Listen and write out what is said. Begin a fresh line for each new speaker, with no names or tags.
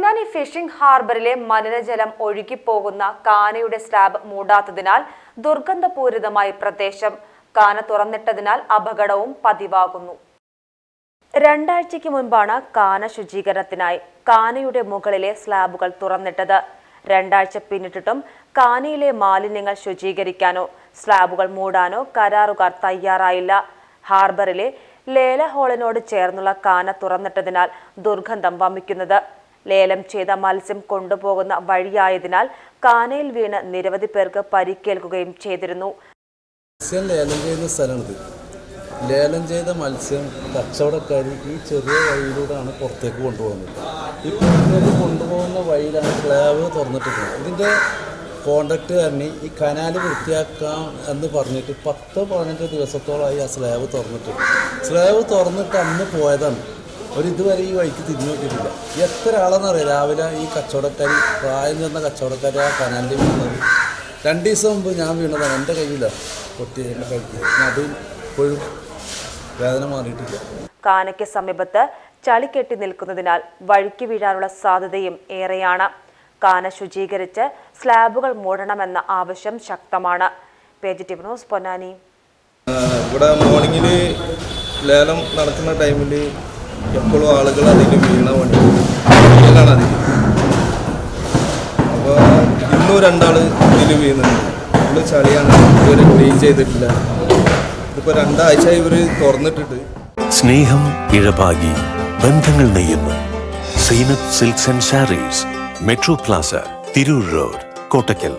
Ponnani phishing ഹാർബറിലെ മലിനജലം ഒഴുകിപ്പോകുന്ന കാനയുടെ slab മൂടാത്തതിനാൽ ദുർഗന്ധപൂരിതമായി പ്രദേശം കാന തുറന്നിട്ടതിനാൽ അപകടവും പതിവാകുന്നു. രണ്ടാഴ്ചയ്ക്ക് മുൻപാണ് കാന ശുചീകരണത്തിനായി കാനയുടെ മുകളിലെ സ്ലാബുകൾ തുറന്നിട്ടത്. രണ്ടാഴ്ച പിന്നിട്ടിട്ടും കാനയിലെ മാലിന്യങ്ങൾ ശുചീകരിക്കാനോ സ്ലാബുകൾ മൂടാനോ കരാറുകാർ തയ്യാറായില്ല. ഹാർബറിലെ ലേല ഹാളിനോട് ചേർന്നുള്ള കാന തുറന്നിട്ടതിനാൽ ദുർഗന്ധം വമിക്കുന്നത്. ലേലം ചെയ്ത മത്സ്യം കൊണ്ടുപോകുന്ന വഴിയായതിനാൽ കാനയിൽ വീണ് നിരവധി പേർക്ക് പരിക്കേൽക്കുകയും ചെയ്തിരുന്നു.
മത്സ്യം ലേലം ചെയ്യുന്ന സ്ഥലമാണിത്. ലേലം ചെയ്ത മത്സ്യം കച്ചവടക്കാർ ഈ ചെറിയ വഴിയിലൂടെയാണ് പുറത്തേക്ക് കൊണ്ടുപോകുന്നത്. ഈ പുറത്തേക്ക് കൊണ്ടുപോകുന്ന വഴിയിലാണ് സ്ലാബ് തുറന്നിട്ടിരിക്കുന്നത്. ഇതിന്റെ കോൺട്രാക്റ്റുകാരന് ഈ കനാല് വൃത്തിയാക്കാം എന്ന് പറഞ്ഞിട്ട് പത്ത് പതിനഞ്ച് ദിവസത്തോളമായി ആ സ്ലാബ് തുറന്നിട്ട് സ്ലാബ് തുറന്നിട്ട് അന്ന് പോയതാണ്. ഒരു ഇതുവരെ ഈ വഴിക്ക് തിരിഞ്ഞു നോക്കിയിട്ടില്ല. എത്ര ആളെന്നറിയാം? രാവിലെ ഈ കച്ചവടക്കാരി പ്രായം ചെന്ന കച്ചവടക്കാരി ആ കനാലിൽ വീണത് രണ്ട് ദിവസം മുമ്പ് ഞാൻ വീണതാണ്. എന്റെ കയ്യിലാണ് പൊട്ടി എന്റെ കൈക്ക് അതും ഇപ്പോഴും വേദന മാറിയിട്ടില്ല.
കാനയ്ക്ക് സമീപത്ത് ചളി കെട്ടി നിൽക്കുന്നതിനാൽ വഴുക്കി വീഴാനുള്ള സാധ്യതയും ഏറെയാണ്. കാന ശുചീകരിച്ച് സ്ലാബുകൾ മൂടണമെന്ന ആവശ്യം ശക്തമാണ്. Positive news Ponnani.
ഇവിടെ മോർണിംഗിൽ ലേലം നടക്കുന്ന ടൈമിൽ എപ്പോഴും ആളുകൾ അതിൽ വീണ വണ്ടി. വീണാണ് അതിൽ അപ്പോൾ ഇന്നും രണ്ടാൾ ഇതിൽ വീണുണ്ട്. ഫുള്ള് ചളിയാണ്. ഇവരെ ക്ലീൻ ചെയ്തിട്ടില്ല. ഇതിപ്പോൾ രണ്ടാഴ്ച ഇവർ തുറന്നിട്ടിട്ട്.
സ്നേഹം ഇഴപാകി ബന്ധങ്ങൾ നെയ്യുന്നു. Zeenath Silks and Sarees Metro Plaza Tirur Road Kottakkal.